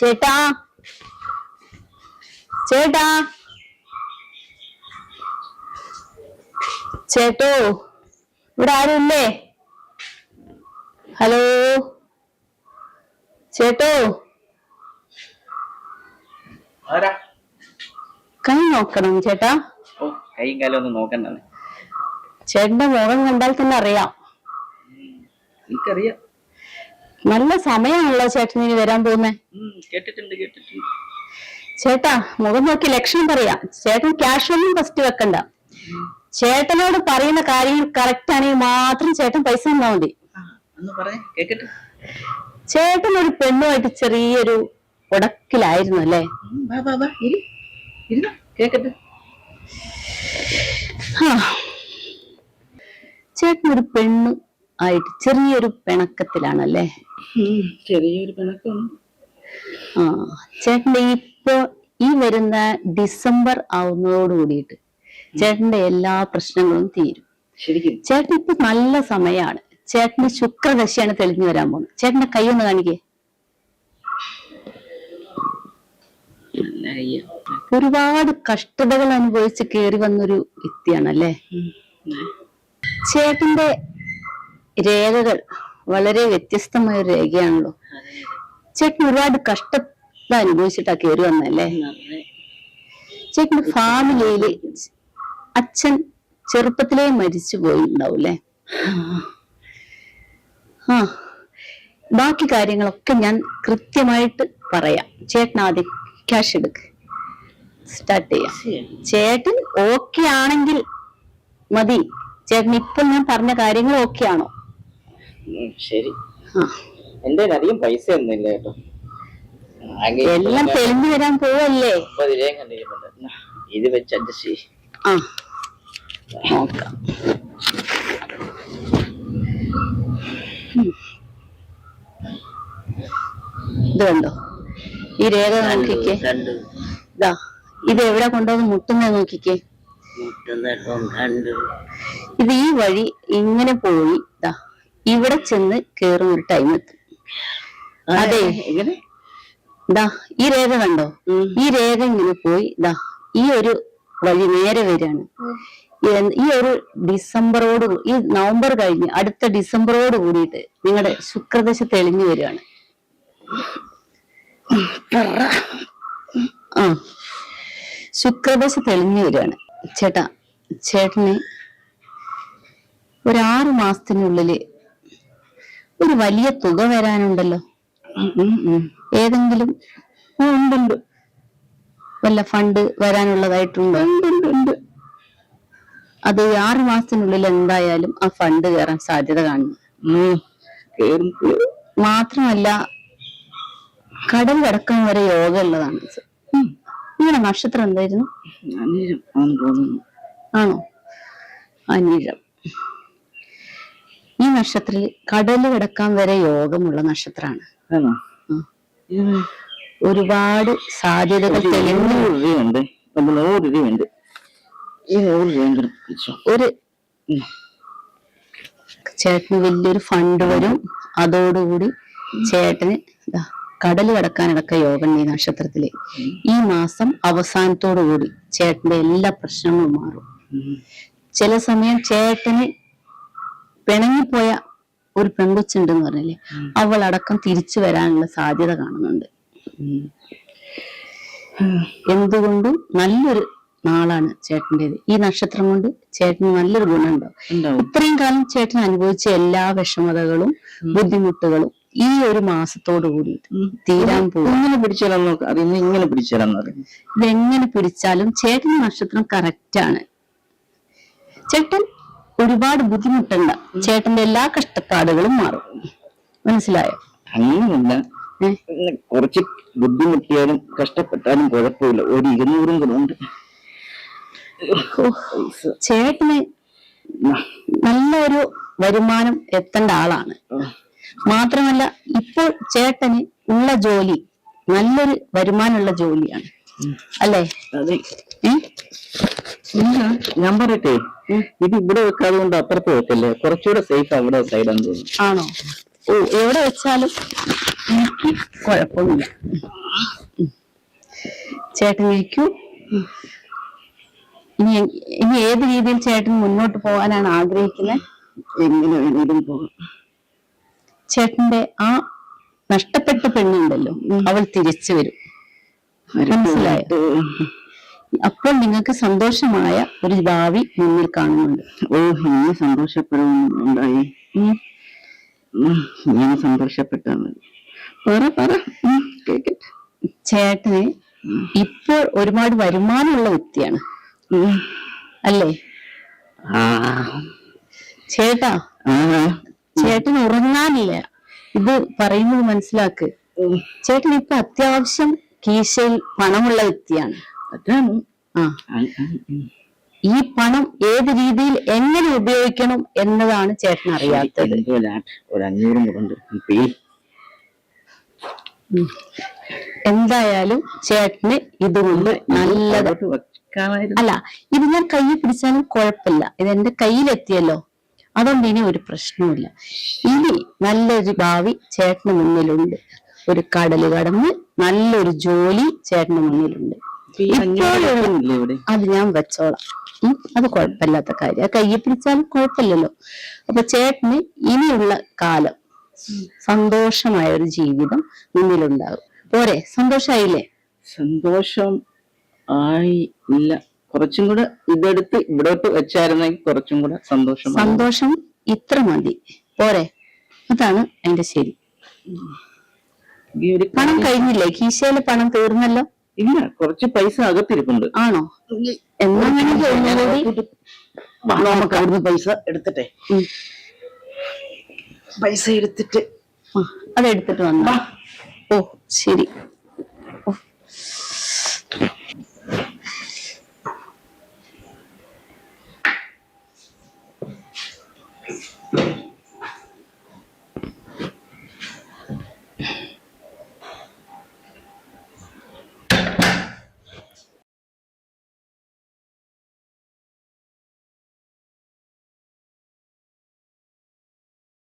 ചേട്ടാ. ചേട്ടാ. ചേട്ടോ ഇവിടെ ആരുമില്ലേ ഹലോ? ചേട്ടോ. കൈ നോക്കണം ചേട്ടാ. കൈയും കാലം ഒന്നും നോക്കണ്ടാണ് ചേട്ടന്റെ മുഖം കണ്ടാൽ തന്നെ അറിയാം. എനിക്കറിയാം. നല്ല സമയമാണല്ലോ ചേട്ടൻ ഇനി വരാൻ പോകുന്നേ. ഉം, കേട്ടിട്ടുണ്ട് കേട്ടിട്ടുണ്ട്. ചേട്ടാ മുഖം നോക്കി ലക്ഷണം പറയാ. ചേട്ടൻ ക്യാഷ് ഒന്നും ഫസ്റ്റ് വെക്കണ്ട. ചേട്ടനോട് പറയുന്ന കാര്യങ്ങൾ കറക്റ്റ് ആണെങ്കിൽ മാത്രം ചേട്ടൻ പൈസ തന്നാ മതി. ചേട്ടൻ ഒരു പെണ്ണുമായിട്ട് ചെറിയൊരു ഉടക്കിലായിരുന്നു അല്ലേ? ചേട്ടനൊരു ചേട്ടൻ ഒരു പെണ്ണ് ആയിട്ട് ചെറിയൊരു പിണക്കത്തിലാണല്ലേ? അല്ലേ ചെറിയൊരു പിണക്കം. ആ ചേട്ടന്റെ ഇപ്പൊ ഈ വരുന്ന ഡിസംബർ ആവുന്നതോട് കൂടിയിട്ട് ചേട്ടന്റെ എല്ലാ പ്രശ്നങ്ങളും തീരും. ചേട്ടൻ ഇപ്പൊ നല്ല സമയമാണ് ചേട്ടന്റെ ശുക്രദശയാണ് തെളിഞ്ഞു വരാൻ പോകുന്നത്. ചേട്ടന്റെ കൈ ഒന്ന് കാണിക്കേ. ഒരുപാട് കഷ്ടതകൾ അനുഭവിച്ച് കേറി വന്നൊരു വ്യക്തിയാണല്ലേ. ചേട്ടന്റെ രേഖകൾ വളരെ വ്യത്യസ്തമായ ഒരു രേഖയാണല്ലോ. ചേട്ടൻ ഒരുപാട് കഷ്ടത അനുഭവിച്ചിട്ടാ കയറി വന്നല്ലേ ചേട്ടൻ ഫാമിലിയിൽ അച്ഛൻ ചെറുപ്പത്തിലേ മരിച്ചു പോയിട്ടുണ്ടാവും അല്ലേ ആ ബാക്കി കാര്യങ്ങളൊക്കെ ഞാൻ കൃത്യമായിട്ട് പറയാം. ചേട്ടൻ ആദ്യം ക്യാഷ് എടുക്ക്. സ്റ്റാർട്ട് ചെയ്യാം. ചേട്ടൻ ഓക്കെ ആണെങ്കിൽ മതി. ചേട്ടൻ ഇപ്പൊ ഞാൻ പറഞ്ഞ കാര്യങ്ങൾ ഓക്കെ ആണോ? ശരി. എന്റെ അധികം പൈസ ഒന്നുമില്ല കേട്ടോ. എല്ലാം തെളിഞ്ഞു വരാൻ പോവല്ലേ? മുപ്പത് രൂപയും ഇത് വെച്ച് അഡ്ജസ്റ്റ് ചെയ്യ്. ആ. നോക്കാം. ഉം. ഇത് കണ്ടോ? ഈ രേഖ നോക്കിക്കേ. ഇതാ ഇത് എവിടെ കൊണ്ടുവന്ന് മുട്ടുന്നത് നോക്കിക്കേ. ഇത് ഈ വഴി ഇങ്ങനെ പോയി. ദാ ഇവിടെ ചെന്ന് കേറുന്ന ഒരു ടൈം എത്തും. അതെ. എങ്ങനെ? ദാ ഈ രേഖ കണ്ടോ? ഈ രേഖ ഇങ്ങനെ പോയി ദാ ഈ ഒരു വഴി നേരെ വരികയാണ്. ഈ- ഒരു ഡിസംബറോട് ഈ നവംബർ കഴിഞ്ഞ് അടുത്ത ഡിസംബറോട് കൂടിയിട്ട് നിങ്ങളുടെ ശുക്രദശ തെളിഞ്ഞു വരികയാണ്. ആ ശുക്രദശ തെളിഞ്ഞു വരികയാണ്. ചേട്ടാ ചേട്ടന് ഒരു ആറു മാസത്തിനുള്ളിൽ ഒരു വലിയ തുക വരാനുണ്ടല്ലോ. ഏതെങ്കിലും ഉണ്ടുണ്ട്. വല്ല ഫണ്ട് വരാനുള്ളതായിട്ടുണ്ടോ? ഉണ്ട് അത് ആറു മാസത്തിനുള്ളിൽ എന്തായാലും ആ ഫണ്ട് കയറാൻ സാധ്യത കാണുന്നു മാത്രമല്ല കടൽ കിടക്കാൻ വരെ യോഗ ഉള്ളതാണ്. നിങ്ങളുടെ നക്ഷത്രം എന്തായിരുന്നു? ആണോ? അനിഴം. ഈ നക്ഷത്രത്തിൽ കടൽ കിടക്കാൻ വരെ യോഗമുള്ള നക്ഷത്രമാണ്. ഒരുപാട് സാധ്യതകൾ തെളിഞ്ഞു നൂറ് രൂപയുണ്ട് ഒരു. ചേട്ടന് വലിയൊരു ഫണ്ട് വരും. അതോടുകൂടി ചേട്ടന് കടൽ കടക്കാനടക്ക യോഗം ഈ നക്ഷത്രത്തിൽ. ഈ മാസം അവസാനത്തോടു കൂടി ചേട്ടന്റെ എല്ലാ പ്രശ്നങ്ങളും മാറും. ചില സമയം ചേട്ടന് പിണങ്ങിപ്പോയ ഒരു പെൺകൊച്ചുണ്ടെന്ന് പറഞ്ഞില്ലേ. അവൾ അടക്കം തിരിച്ചു വരാനുള്ള സാധ്യത കാണുന്നുണ്ട്. എന്തുകൊണ്ടും നല്ലൊരു നാളാണ് ചേട്ടന്റെത്. ഈ നക്ഷത്രം കൊണ്ട് ചേട്ടന് നല്ലൊരു ഗുണമുണ്ടാവും ഇത്രയും കാലം ചേട്ടൻ അനുഭവിച്ച എല്ലാ വിഷമതകളും ബുദ്ധിമുട്ടുകളും ഈ ഒരു മാസത്തോട് കൂടി തീരാൻ പോകും ഇങ്ങനെ പിടിച്ചാലും ഇങ്ങനെ പിടിച്ചാലും ഇതെങ്ങനെ പിടിച്ചാലും ചേട്ടന്റെ നക്ഷത്രം കറക്റ്റ് ആണ്. ചേട്ടൻ ഒരുപാട് ബുദ്ധിമുട്ടണ്ട ചേട്ടന്റെ എല്ലാ കഷ്ടപ്പാടുകളും മാറും. മനസ്സിലായോ? അങ്ങനെയല്ല കുറച്ച് ബുദ്ധിമുട്ടിയാലും കഷ്ടപ്പെട്ടാലും കുഴപ്പമില്ല. ഒരു ഇരുന്നൂറും കൂടെ ഉണ്ട്. നല്ല ചേട്ടന് നല്ലൊരു വരുമാനം എത്തേണ്ട ആളാണ്. മാത്രമല്ല ഇപ്പോൾ ചേട്ടന് ഉള്ള ജോലി നല്ലൊരു വരുമാനമുള്ള ജോലിയാണ്. അല്ലേ? ഏഹ് ഞാൻ പറയട്ടെ. ഇത് ഇവിടെ വെക്കാതെ കൊണ്ട് അപ്പുറത്ത് വെക്കല്ലേ? കുറച്ചുകൂടെ സേഫ് അവിടെ സൈഡാന്ന് തോന്നുന്നു. ആണോ? ഓ എവിടെ വെച്ചാലും? എനിക്ക് കുഴപ്പമില്ല. ചേട്ടൻ ഇരിക്കൂ ഇനി ഇനി ഏത് രീതിയിൽ ചേട്ടൻ മുന്നോട്ട് പോകാനാണ് ആഗ്രഹിക്കുന്നത്? എങ്ങനെ വേണേലും പോകാം. ചേട്ടന്റെ ആ നഷ്ടപ്പെട്ട പെണ്ണുണ്ടല്ലോ അവൾ തിരിച്ചു വരും. മനസ്സിലായോ? അപ്പോൾ നിങ്ങൾക്ക് സന്തോഷമായ ഒരു ഭാവി മുന്നിൽ കാണുന്നുണ്ട്. ഓ അങ്ങനെ സന്തോഷപ്പെടുന്നുണ്ടായി. ഞാൻ സന്തോഷപ്പെട്ടാണ്. സന്തോഷപ്പെട്ടാ പറ. പറ കേക്കട്ടെ ചേട്ടന് ഇപ്പോൾ ഒരുപാട് വരുമാനമുള്ള വ്യക്തിയാണ്. അല്ലേ? ചേട്ടാ ചേട്ടൻ ഉറങ്ങാനില്ല. ഇത് പറയുന്നത് മനസ്സിലാക്ക്. ചേട്ടൻ ഇപ്പൊ അത്യാവശ്യം കീശയിൽ പണമുള്ള വ്യക്തിയാണ്. അതാണ്. ആ. ഈ പണം ഏത് രീതിയിൽ എങ്ങനെ ഉപയോഗിക്കണം എന്നതാണ് ചേട്ടൻ അറിയാത്തത്. ഒരു അഞ്ഞൂറും എന്തായാലും ചേട്ടന് ഇതുകൊണ്ട് നല്ലത് അല്ല ഇത് ഞാൻ കയ്യിൽ പിടിച്ചാലും കുഴപ്പമില്ല. ഇത് എന്റെ കയ്യിലെത്തിയല്ലോ. അതുകൊണ്ട് ഇനി ഒരു പ്രശ്നവുമില്ല. ഇനി നല്ലൊരു ഭാവി ചേട്ടന് മുന്നിലുണ്ട്. ഒരു കടൽ കടന്ന് നല്ലൊരു ജോലി ചേട്ടന് മുന്നിലുണ്ട്. അത് ഞാൻ വെച്ചോളാം. അത് കുഴപ്പമില്ലാത്ത കാര്യം. ആ കയ്യെ പിടിച്ചാലും കുഴപ്പമില്ലല്ലോ. അപ്പൊ ചേട്ടന് ഇനിയുള്ള കാലം സന്തോഷമായ ഒരു ജീവിതം മുന്നിലുണ്ടാകും പോരെ സന്തോഷായില്ലേ? സന്തോഷം ആയി ഇല്ല. കുറച്ചും കൂടെ ഇതെടുത്ത് ഇവിടോട്ട് വെച്ചായിരുന്നെങ്കിൽ കുറച്ചും കൂടെ സന്തോഷം സന്തോഷം ഇത്ര മതി. പോരെ അതാണ് അതിന്റെ ശരി. പണം കഴിഞ്ഞില്ലേ? കീശയിലെ പണം തീർന്നല്ലോ? ഇല്ല കുറച്ച് പൈസ അകത്തിരിപ്പുണ്ട്. ആണോ? എന്നാ നമുക്ക് അവിടുന്ന് പൈസ എടുത്തിട്ടെ. പൈസ എടുത്തിട്ട് അതെടുത്തിട്ട് വന്നോ? ഓ ശരി.